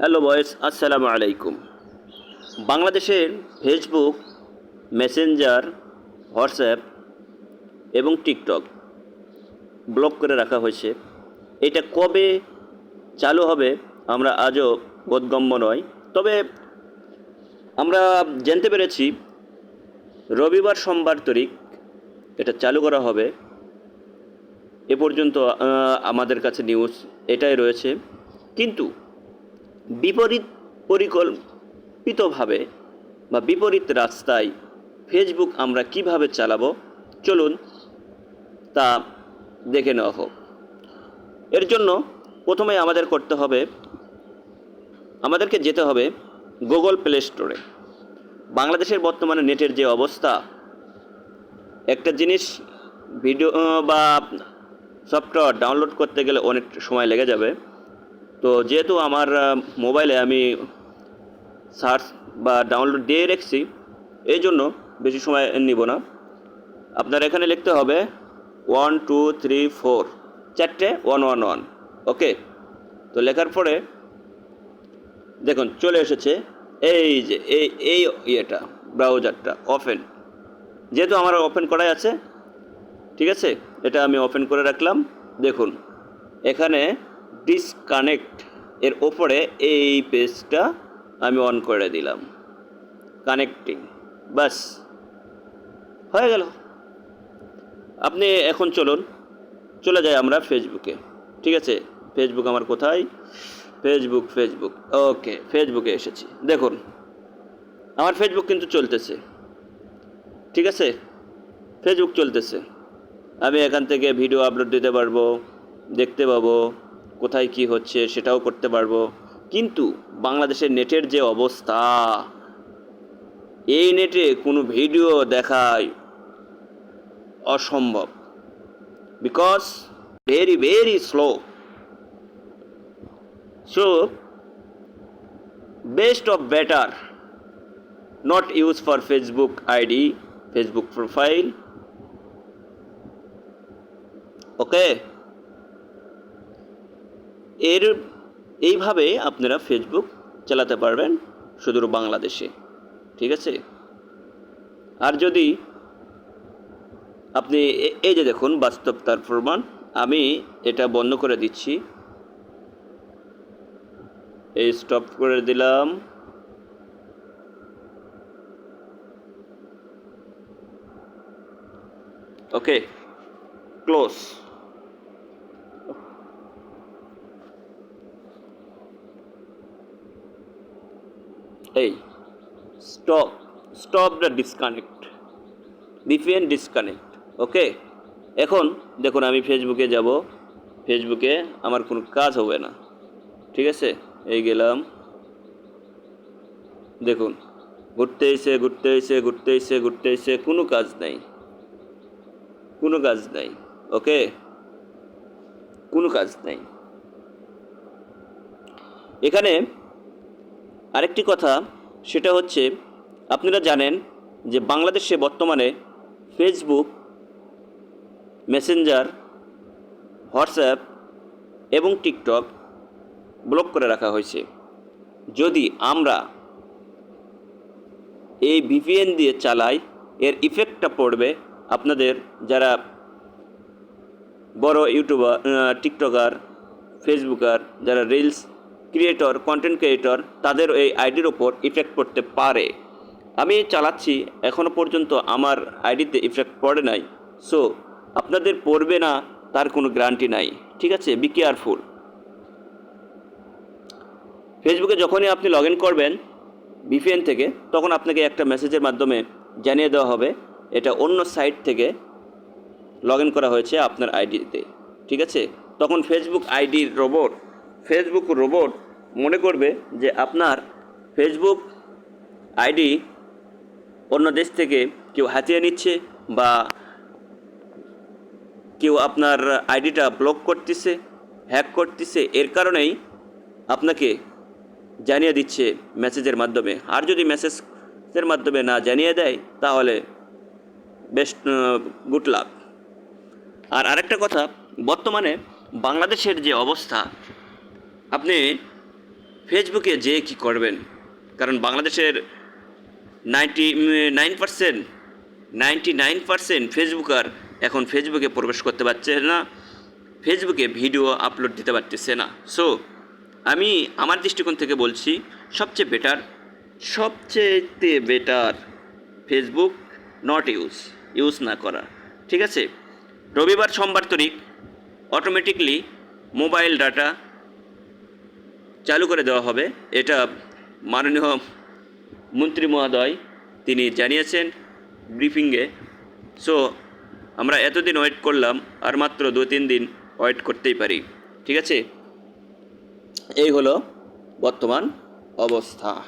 Hello বয়েস আসসালামু আলাইকুম বাংলাদেশের ফেসবুক মেসেঞ্জার হোয়াটসঅ্যাপ এবং টিকটক ব্লক করে রাখা হয়েছে। এটা কবে চালু হবে আমরা আজও বোধগম্য নয়। তবে আমরা জানতে পেরেছি রবিবার সোমবার তারিখ এটা চালু করা হবে। এ পর্যন্ত আমাদের কাছে নিউজ এটাই রয়েছে। কিন্তু বিপরীত পরিকল্পিতভাবে বা বিপরীত রাস্তায় ফেসবুক আমরা কীভাবে চালাবো? চলুন তা দেখে নেওয়া হোক। এর জন্য প্রথমে আমাদের করতে হবে, আমাদেরকে যেতে হবে গুগল প্লে স্টোরে বাংলাদেশের বর্তমানে নেটের যে অবস্থা, একটা জিনিস ভিডিও বা সফটওয়্যার ডাউনলোড করতে গেলে অনেক সময় লেগে যাবে। তো যেহেতু আমার মোবাইলে আমি সার্চ বা ডাউনলোড দিয়ে রেখেছি, এই জন্য বেশি সময় নিব না। আপনার এখানে লিখতে হবে ওয়ান টু থ্রি ফোর চারটে ওয়ান ওয়ান ওয়ান ওকে তো লেখার পরে দেখুন, চলে এসেছে এই যে, এই এই ইয়েটা ব্রাউজারটা ওপেন যেহেতু আমার ওপেন করাই আছে, ঠিক আছে? এটা আমি ওপেন করে রাখলাম। দেখুন, এখানে ডিসকানেক্ট এর ওপরে এই পেজটা আমি অন করে দিলাম। কানেক্টিং বাস। হয়ে গেল। আপনি এখন চলুন। চলে যাই আমরা ফেসবুকে ঠিক আছে? ফেসবুক আমার কোথায়? ফেসবুক ফেসবুক ওকে ফেসবুকে এসেছি। দেখুন, আমার ফেসবুক কিন্তু চলতেছে। ঠিক আছে? ফেসবুক চলতেছে। আমি এখান থেকে ভিডিও আপলোড দিতে পারব, দেখতে পাবো। কোথায় কি হচ্ছে সেটাও করতে পারব। কিন্তু বাংলাদেশের নেটের যে অবস্থা, এই নেটে কোনো ভিডিও দেখায় অসম্ভব। Because very very slow so best of better not use for facebook id facebook profile okay এর এইভাবে আপনারা ফেসবুক চালাতে পারবেন সুদূর বাংলাদেশে, ঠিক আছে? আর যদি আপনি এই যে দেখুন বাস্তব তার প্রমাণ, আমি এটা বন্ধ করে দিচ্ছি। এই স্টপ করে দিলাম। ওকে ক্লোজ এই stop stop the disconnect VPN disconnect okay এখন দেখুন, আমি ফেসবুকে যাব। ফেসবুকে আমার কোনো কাজ হবে না, ঠিক আছে? এই গেলাম। দেখুন, ঘুরতে এসে ঘুরতে এসে ঘুরতে এসে ঘুরতে এসে কোনো কাজ নাই। কোনো কাজ নাই ওকে কোনো কাজ নাই। এখানে আরেকটি কথা, সেটা হচ্ছে, আপনারা জানেন যে বাংলাদেশে বর্তমানে ফেসবুক মেসেঞ্জার হোয়াটসঅ্যাপ এবং টিকটক ব্লক করে রাখা হয়েছে। যদি আমরা এই ভিপিএন দিয়ে চালাই, এর ইফেক্টটা পড়বে আপনাদের যারা বড় ইউটিউবার টিকটকার ফেসবুকার যারা রিলস ক্রিয়েটর কন্টেন্ট ক্রিয়েটর তাদের এই আইডির ওপর ইফেক্ট পড়তে পারে। আমি চালাচ্ছি এখনও পর্যন্ত আমার আইডিতে ইফেক্ট পড়ে নাই। সো আপনাদের পড়বে না, তার কোনো গ্যারান্টি নাই। ঠিক আছে বি কেয়ারফুল ফেসবুকে যখনই আপনি লগ ইন করবেন ভিপিএন থেকে, তখন আপনাকে একটা মেসেজের মাধ্যমে জানিয়ে দেওয়া হবে, এটা অন্য সাইট থেকে লগ ইন করা হয়েছে আপনার আইডিতে ঠিক আছে? তখন ফেসবুক আইডির রোবট ফেসবুক রোবট মনে করবে যে আপনার ফেসবুক আইডি অন্য দেশ থেকে কেউ হাতিয়ে নিচ্ছে বা কেউ আপনার আইডিটা ব্লক করতেছে, হ্যাক করতেছে, এর কারণেই আপনাকে জানিয়ে দিচ্ছে মেসেজের মাধ্যমে। আর যদি মেসেজের মাধ্যমে না জানিয়ে দেয়, তাহলে বেস্ট গুড লাক। আর আরেকটা কথা, বর্তমানে বাংলাদেশের যে অবস্থা আপনি ফেসবুকে যে কি করবেন? কারণ বাংলাদেশের ninety nine percent, ninety nine percent Facebooker এখন ফেসবুকে প্রবেশ করতে পারছে না। ফেসবুকে ভিডিও আপলোড দিতে পারতেছে না। সো আমি আমার দৃষ্টিকোণ থেকে বলছি, সবচেয়ে বেটার সবচেয়ে better Facebook not use use না করা। ঠিক আছে? রবিবার সোমবার তারিখ অটোমেটিকলি মোবাইল ডাটা চালু করে দেওয়া হবে। এটা মাননীয় মন্ত্রী মহোদয় তিনি জানিয়েছেন ব্রিফিংয়ে। সো আমরা এতদিন ওয়েট করলাম, আর মাত্র দু তিন দিন ওয়েট করতেই পারি। ঠিক আছে? এই হলো বর্তমান অবস্থা।